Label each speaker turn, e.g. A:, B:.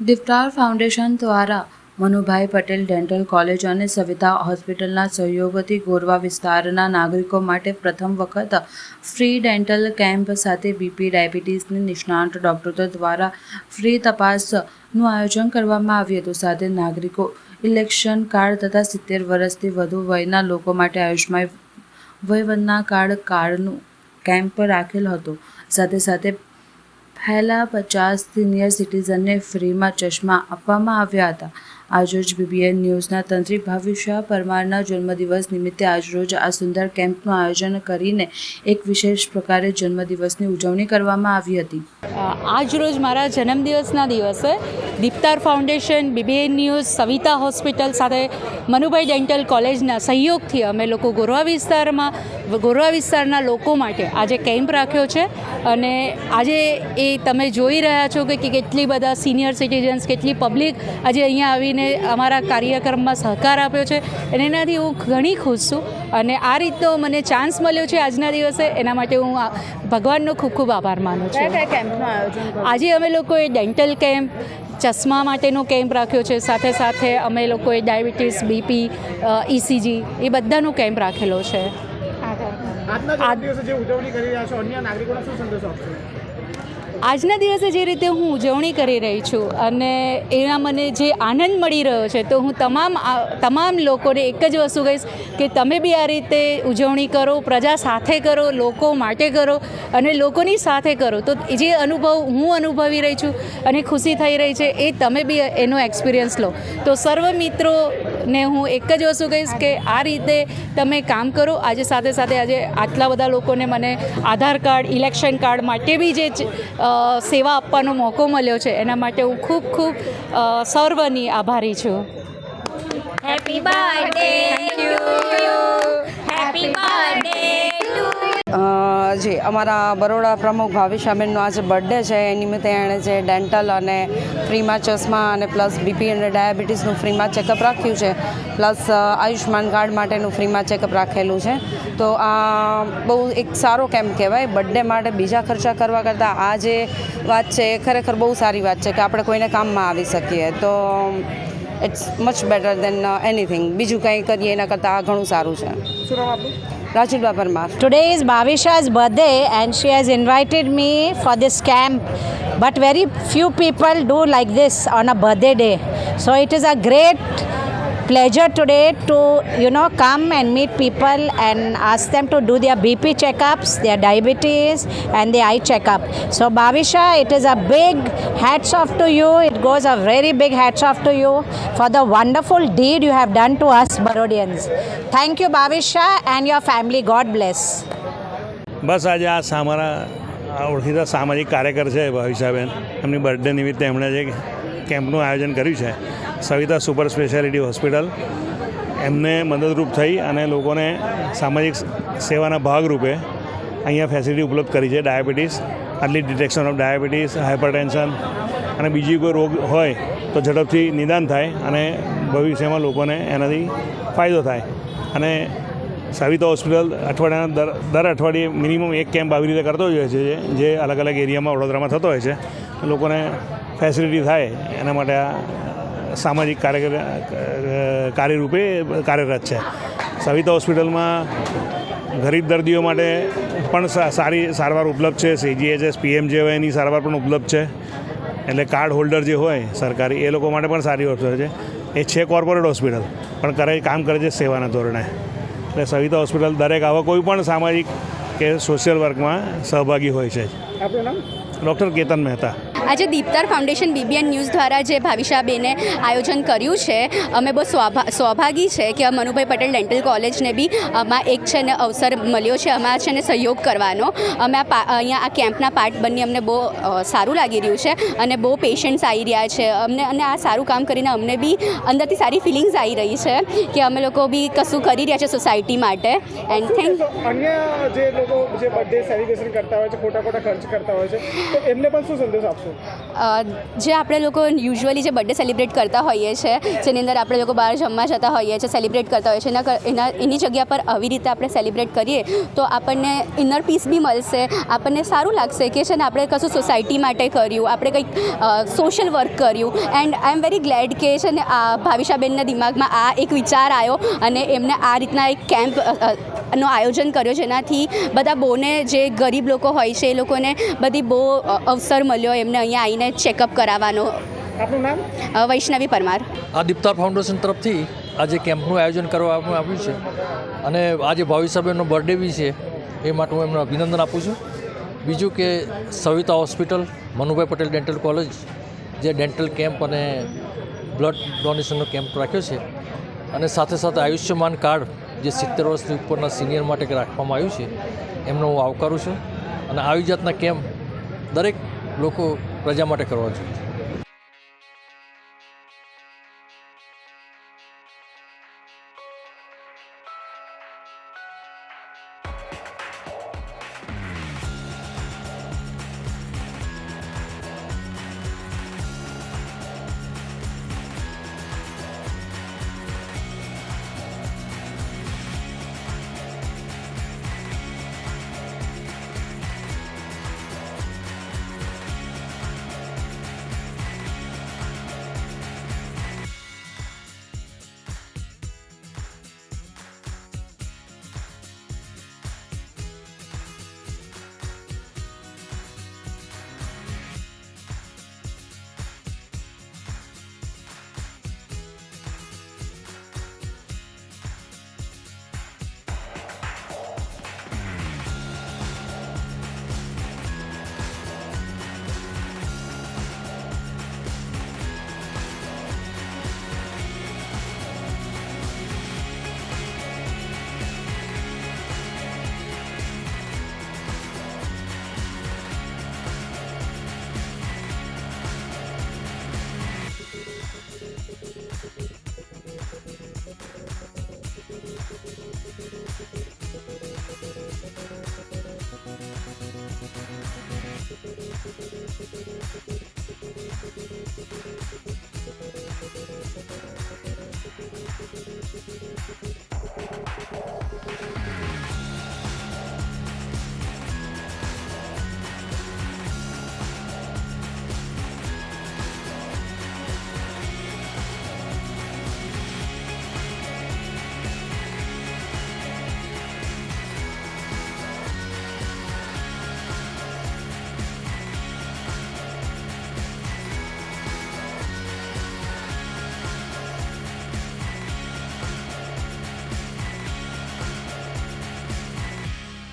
A: દિફટાર foundation દ્વારા Manubhai Patel dental college અને સવિતા હોસ્પિટલના સહયોગથી ગોરવા વિસ્તારના નાગરિકો માટે પ્રથમ વખત ફ્રી ડેન્ટલ કેમ્પ સાથે બીપી ડાયાબિટીસની નિષ્ણાંત ડૉક્ટરો દ્વારા ફ્રી તપાસનું આયોજન કરવામાં આવ્યું હતું. સાથે નાગરિકો ઇલેક્શન કાર્ડ તથા સિત્તેર વર્ષથી વધુ વયના લોકો માટે આયુષ્માન વયવંદના કાર્ડ કાર્ડનું કેમ્પ રાખેલ હતો. સાથે સાથે પહેલા પચાસ સિનિયર સિટીઝનને ફ્રીમાં ચશ્મા આપવામાં આવ્યા હતા. આજરોજ બીબીએન ન્યૂઝના તંત્રી ભાવિશા પરમારના જન્મદિવસ નિમિત્તે આજરોજ આ સુંદર કેમ્પનું આયોજન કરીને એક વિશેષ પ્રકારે જન્મદિવસની ઉજવણી કરવામાં આવી હતી.
B: આજરોજ મારા જન્મદિવસના દિવસે Deeptar foundation BBN news, Savita hospital સાથે મનુભાઈ ડેન્ટલ કોલેજના સહયોગથી અમે લોકો ગોરવા વિસ્તારમાં ગોરવા વિસ્તારના લોકો માટે આજે કેમ્પ રાખ્યો છે અને આજે એ તમે જોઈ રહ્યા છો કે કેટલી બધા સિનિયર સિટીઝન્સ કેટલી પબ્લિક આજે અહીંયા આવીને અમારા કાર્યક્રમમાં સહકાર આપ્યો છે. અને એનાથી હું ઘણી ખુશ છું અને આ રીતનો મને ચાન્સ મળ્યો છે આજના દિવસે. એના માટે હું ભગવાનનો ખૂબ ખૂબ આભાર માનું છું. આજે અમે લોકોએ ડેન્ટલ કેમ્પ ચશ્મા માટેનો કેમ્પ રાખ્યો છે. સાથે સાથે અમે લોકોએ ડાયાબિટીસ બીપી ઇસીજી એ બધાનો કેમ્પ રાખેલો છે.
C: આજના
B: દિવસે જે રીતે હું ઉજવણી કરી રહી છું અને એના મને જે આનંદ મળી રહ્યો છે તો હું તમામ તમામ લોકોને એક જ વસ્તુ કહીશ કે તમે બી આ રીતે ઉજવણી કરો પ્રજા સાથે કરો લોકો માટે કરો અને લોકોની સાથે કરો. તો જે અનુભવ હું અનુભવી રહી છું અને ખુશી થઈ રહી છે એ તમે બી એનો એક્સપિરિયન્સ લો. તો સર્વ મિત્રોને હું એક જ વસ્તુ કહીશ કે આ રીતે તમે કામ કરો. આજે સાથે સાથે આજે આટલા બધા લોકોને મને આધાર કાર્ડ, ઇલેક્શન કાર્ડ માટે બી જે સેવા આપવાનો મોકો મળ્યો છે, એના માટે હું ખૂબ ખૂબ સર્વની આભારી છું.
D: હેપી થેન્ક યુ
E: જી, અમારા બરોડા પ્રમુખ ભાવિશાબેનનો આજે બર્થડે છે. એ નિમિત્તે એણે જે ડેન્ટલ અને ફ્રીમાં ચશ્મા અને પ્લસ બીપી અને ડાયાબિટીસનું ફ્રીમાં ચેકઅપ રાખ્યું છે પ્લસ આયુષ્માન કાર્ડ માટેનું ફ્રીમાં ચેકઅપ રાખેલું છે. તો આ બહુ એક સારો કેમ્પ કહેવાય બર્થડે માટે બીજા ખર્ચા કરવા કરતાં આ જે વાત છે એ ખરેખર બહુ સારી વાત છે કે આપણે કોઈને કામમાં આવી શકીએ. તો it's much better than anything બીજું કંઈ કરીએ એના કરતાં આ ઘણું સારું છે.
D: Today is Bhavisha's birthday and she has invited me for this camp. But very few people do like this on a birthday day. So it is a great pleasure today to you know come and meet people and ask them to do their BP checkups, their diabetes and their eye checkup. So Bhavisha, it is a big hats off to you. It goes a very big hats off to you for the wonderful deed you have done to us Barodians. Thank you Bhavisha and your family. God bless.
F: બસ આજે આ અમારા ઓળખીતા સામાજિક કાર્યકર છે ભાવિશાબેન એમની birthday નિમિત્તે એમણે જે કેમ્પનું આયોજન કર્યું છે સવિતા સુપર સ્પેશિયાલિટી હોસ્પિટલ. એમને મદદરૂપ થઈ અને લોકોને સામાજિક સેવાના ભાગરૂપે અહીંયા ફેસિલિટી ઉપલબ્ધ કરી છે ડાયાબિટીસ, આટલી ડિટેક્શન ઓફ ડાયાબિટીસ હાઇપરટેન્શન અને બીજી કોઈ રોગ હોય તો ઝડપથી નિદાન થાય અને ભવિષ્યમાં લોકોને એનાથી ફાયદો થાય. અને સવિતા હોસ્પિટલ અઠવાડિયાના દર દર અઠવાડિયે મિનિમમ એક કેમ્પ આવી રીતે કરતો જ હોય છે, જે- અલગ અલગ એરિયામાં વડોદરામાં થતો હોય છે. લોકોને ફેસિલિટી થાય એના માટે આ સામાજિક કાર્ય કાર્યરૂપે કાર્યરત છે. સવિતા હોસ્પિટલમાં ગરીબ દર્દીઓ માટે પણ સારી સારવાર ઉપલબ્ધ છે. સીજીએચએસ પીએમજેવાયની સારવાર પણ ઉપલબ્ધ છે. એટલે કાર્ડ હોલ્ડર જે હોય સરકારી એ લોકો માટે પણ સારી હોસ્પિટલ છે. એ છે કોર્પોરેટ હોસ્પિટલ પણ કરે કામ કરે છે સેવાના ધોરણે. એટલે સવિતા હોસ્પિટલ દરેક આવા કોઈ પણ સામાજિક કે સોશિયલ વર્કમાં સહભાગી હોય છે. ડૉક્ટર કેતન મહેતા.
G: આજે દીપતાર ફાઉન્ડેશન બીબીએન ન્યૂઝ દ્વારા જે ભાવિશાબેને આયોજન કર્યું છે, અમે બહુ સ્વાભા સ્વાભાગી છે કે મનુભાઈ પટેલ ડેન્ટલ કોલેજને બી આમાં એક છે ને અવસર મળ્યો છે, આમાં છે ને સહયોગ કરવાનો. અમે આ અહીંયા આ કેમ્પના પાર્ટ બની અમને બહુ સારું લાગી રહ્યું છે અને બહુ પેશન્ટ્સ આવી રહ્યા છે. અમને, અને આ સારું કામ કરીને અમને બી અંદરથી સારી ફિલિંગ્સ આવી રહી છે કે અમે લોકો બી કશું કરી રહ્યા છે સોસાયટી માટે. એન્ડ થેન્ક
C: અન્ય જે લોકો જે બર્થડે સેલિબ્રેશન કરતા હોય છે ખોટા ખોટા ખર્ચ કરતા હોય છે, તો એમને પણ શું સંદેશ આપશો?
G: જે આપણે લોકો યુઝ્યુઅલી જે બર્થડે સેલિબ્રેટ કરતા હોઈએ છીએ જેની અંદર આપણે લોકો બહાર જમવા જતા હોઈએ છીએ સેલિબ્રેટ કરતા હોઈએ છીએ એના એના એની જગ્યા પર આવી રીતે આપણે સેલિબ્રેટ કરીએ, તો આપણને ઇનર પીસ બી મળશે, આપણને સારું લાગશે કે છે ને આપણે કશું સોસાયટી માટે કર્યું, આપણે કંઈક સોશિયલ વર્ક કર્યું. And I am very glad કે છે ને આ ભાવિશાબેનના દિમાગમાં આ એક વિચાર આવ્યો અને એમને આ રીતના એક કેમ્પ નું આયોજન કર્યો જેનાથી બધા બહુને જે ગરીબ લોકો હોય છે એ લોકોને બધી બહુ અવસર મળ્યો એમને અહીંયા આવીને ચેકઅપ કરાવવાનો.
C: આપનું નામ?
G: વૈષ્ણવી પરમાર.
H: આ દીપતાર ફાઉન્ડેશન તરફથી આજે કેમ્પનું આયોજન કરવામાં આવ્યું છે અને આજે ભાવિસાબેનનો બર્થડે બી છે એ માટે હું એમને અભિનંદન આપું છું. બીજું કે Savita hospital Manubhai Patel dental college જે ડેન્ટલ કેમ્પ અને બ્લડ ડોનેશનનો કેમ્પ રાખ્યો છે અને સાથે સાથે આયુષ્યમાન કાર્ડ જે સિત્તેર વર્ષની ઉપરના સિનિયર માટે રાખવામાં આવ્યું છે, એમનો હું આવકારું છું. અને આવી જાતના કેમ્પ દરેક લોકો પ્રજા માટે કરવા જોઈએ.